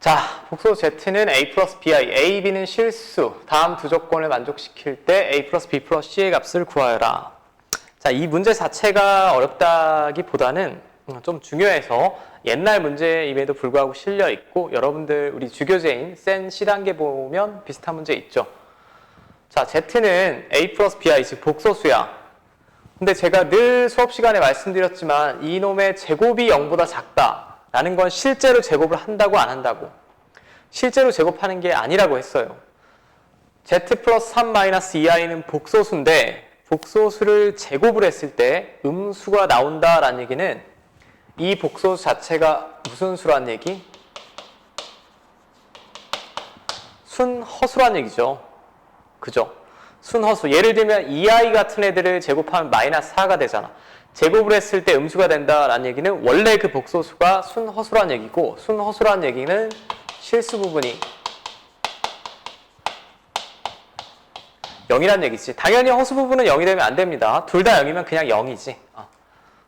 자, 복소 Z는 A 플러스 BI, A, B는 실수. 다음 두 조건을 만족시킬 때 A 플러스 B 플러스 C의 값을 구하여라. 자, 이 문제 자체가 어렵다기보다는 좀 중요해서 옛날 문제임에도 불구하고 실려 있고 여러분들 우리 주교재인 센 C단계 보면 비슷한 문제 있죠. 자, Z는 A 플러스 BI, 즉 복소수야. 근데 제가 늘 수업 시간에 말씀드렸지만 이놈의 제곱이 0보다 작다 라는 건 실제로 제곱을 한다고 안 한다고. 실제로 제곱하는 게 아니라고 했어요. Z 플러스 3 마이너스 2i는 복소수인데 복소수를 제곱을 했을 때 음수가 나온다라는 얘기는 이 복소수 자체가 무슨 수란 얘기? 순허수란 얘기죠. 그죠? 순허수. 예를 들면 2i 같은 애들을 제곱하면 마이너스 4가 되잖아. 제곱을 했을 때 음수가 된다라는 얘기는 원래 그 복소수가 순허수란 얘기고 순허수란 얘기는 실수 부분이 0이란 얘기지. 당연히 허수 부분은 0이 되면 안 됩니다. 둘 다 0이면 그냥 0이지. 어.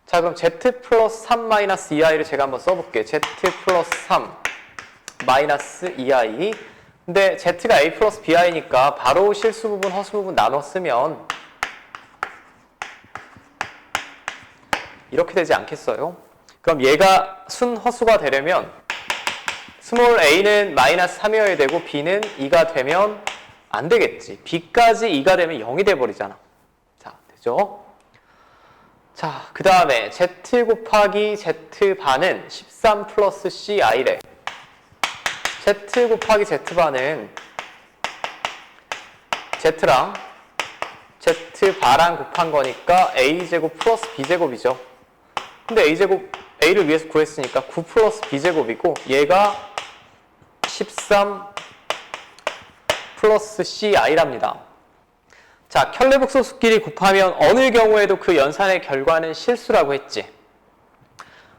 자, 그럼 z 플러스 3 마이너스 2i를 제가 한번 써볼게요. z 플러스 3 마이너스 2i. 근데 z가 a 플러스 bi니까 바로 실수 부분, 허수 부분 나눠 쓰면 이렇게 되지 않겠어요? 그럼 얘가 순 허수가 되려면 스몰 a는 마이너스 3이어야 되고 b는 2가 되면 안 되겠지. b까지 2가 되면 0이 돼버리잖아. 자, 되죠? 자, 그 다음에 z 곱하기 z 반은 13 플러스 ci래. Z 곱하기 z 반은 z랑 z 바랑 곱한 거니까 a제곱 플러스 b제곱이죠. 근데 a제곱 a를 위해서 구했으니까 9 플러스 b제곱이고 얘가 13 플러스 ci랍니다. 자, 켤레복소수끼리 곱하면 어느 경우에도 그 연산의 결과는 실수라고 했지.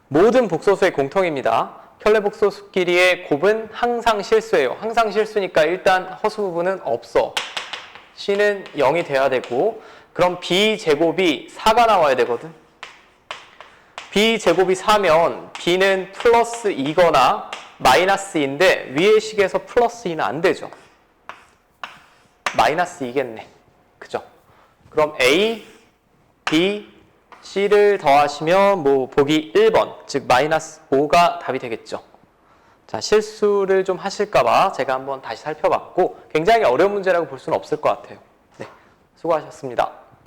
모든 복소수의 공통입니다. 켤레복소수끼리의 곱은 항상 실수예요. 항상 실수니까 일단 허수 부분은 없어. c는 0이 돼야 되고 그럼 b제곱이 4가 나와야 되거든. b제곱이 4면 b는 플러스 2거나 마이너스인데 위의 식에서 플러스 2는 안 되죠. 마이너스 2겠네. 그죠? 그럼 A, B, C를 더하시면 뭐 보기 1번, 즉 마이너스 5가 답이 되겠죠. 자, 실수를 좀 하실까봐 제가 한번 다시 살펴봤고 굉장히 어려운 문제라고 볼 수는 없을 것 같아요. 네, 수고하셨습니다.